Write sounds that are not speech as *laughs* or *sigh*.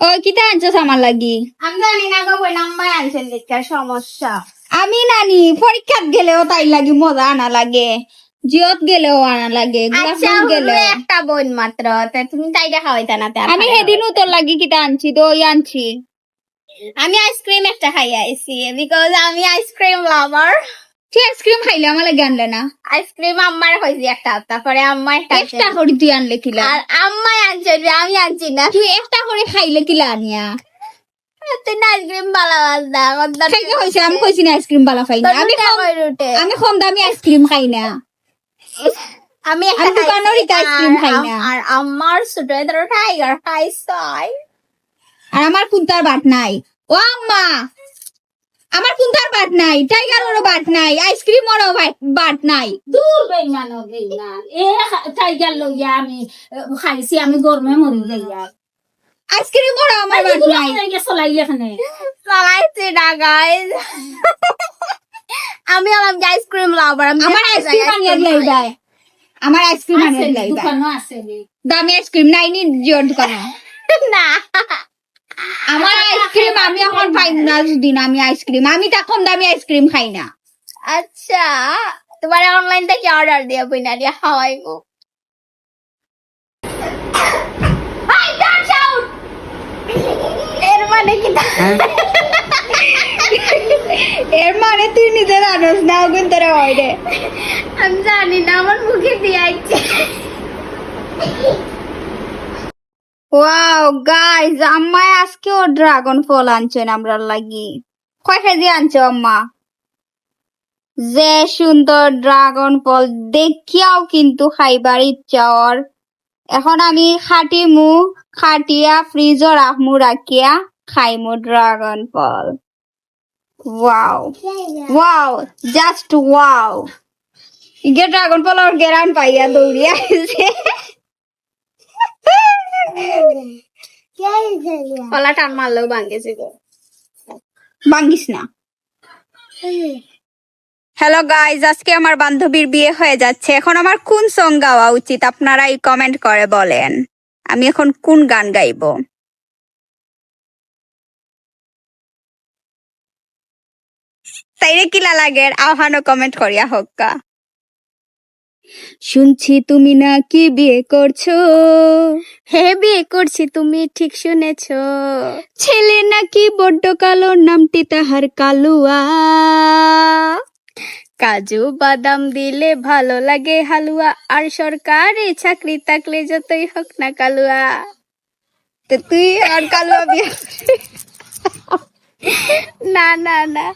ওই কিতা আনছস আমার লাগি? আমি জানি না গো বই নাম্বার আনছেন দেখতে সমস্যা। আমি নানি পরীক্ষাত গেলেও তাই লাগি মজা আনা লাগে। জিয়ত গেলেও আনা লাগে আচ্ছা গোলাপগঞ্জ হলো গেলেও। একটা বোন মাত্র তা তুমি তাইটা খাওয়াইতা না তে আমি। সেদিনও তোর লাগি কিতা আনছি দই আনছি। আমি আইসক্রিম একটা খাই আইছি। বিকজ আমি আইসক্রিম লাভার তুই আইসক্রিম খাইলে আমার লাগে আনলে না? আইসক্রিম আম্মার হয়েছে একটা তারপরে আম্মা একটা। করে তুই আনলে কিলা? আর আম্মাই আনছে আমি আনছি না। তুই একটা করে খাইলে কিলা আনিয়া? আইসক্রিম আমি কইছি না আইসক্রিম বালা খাই না। আমি কম- রুটে আমি কম দামি আইসক্রিম খাই না। আমি আইসক্রিম খাই না। আর আমার ছোট টাইগার খাইছাই আর আমার কুন্তার বাট নাই। ও আম্মা! আমার কুন্তার বাট নাই টাইগারেরও বাট নাই আইসক্রিমেরও বাট নাই। দূর বেইমান বেইমান। এ টাইগার লইয়া আমি খাইছি আমি গরমে মরি যাইয়া আইসক্রিমেরও আমার বাট নাই। চলাই এখানে। চালাইছি না গাইজ আমি হলাম আইসক্রিম লাভার আমার আইসক্রিম আনিয়ে দিলাই। আমার আইসক্রিম আনিয়ে দিলাই দামি আইসক্রিম নাই নি জিওর দোকানে *laughs* না। আমার আইসক্রিম আমি এখন পাই না যদি না আমি আইসক্রিম। আমি তখন দামি আইসক্রিম খাই না। আচ্ছা তোমার অনলাইন থেকে অর্ডার দিয়ে বইনা দিয়ে don't shout! এর মানে কি? এর মানে তুই নিজের আনস না কিন্তু রে হয় রে আমি জানি না আমার মুখে দিয়ে আইছে। ওয়াও গাইজ আম্মায় আজকেও ড্রাগন ফল আনছেন আমরা লাগি। কয় কেজি আনছো আম্মা? যে সুন্দর ড্রাগন ফল দেখিয়াও কিন্তু খাইবার ইচ্ছা ওর। এখন আমি খাটিমু, খাটিয়া ফ্রিজও রাখমু রাখিয়া খাইমু ড্রাগন ফল ওয়াও ওয়াও জাস্ট ওয়াও ইগে ড্রাগন ফলের গেরান পাইয়া দৌড়িয়া টান না। হ্যালো গাইজ আজকে আমার বান্ধবীর বিয়ে হয়ে যাচ্ছে। এখন আমার কোন সং গাওয়া উচিত? আপনারাই কমেন্ট করে বলেন। আমি এখন কোন গান গাইবো? তাইরে কিলা লাগে? আহ্বানও কমেন্ট করিয়া হক্কা শুনছি তুমি নাকি বিয়ে করছ। হে বিয়ে করছি তুমি ঠিক শুনেছো। ছেলে নাকি বড্ড কালো নামটি তাহার কালুয়া। কাজু বাদাম দিলে ভালো লাগে হালুয়া আর সরকারি চাকরি থাকলে যতই হোক না কালুয়া। তো তুই আর কালুয়া বিয়ে না না না।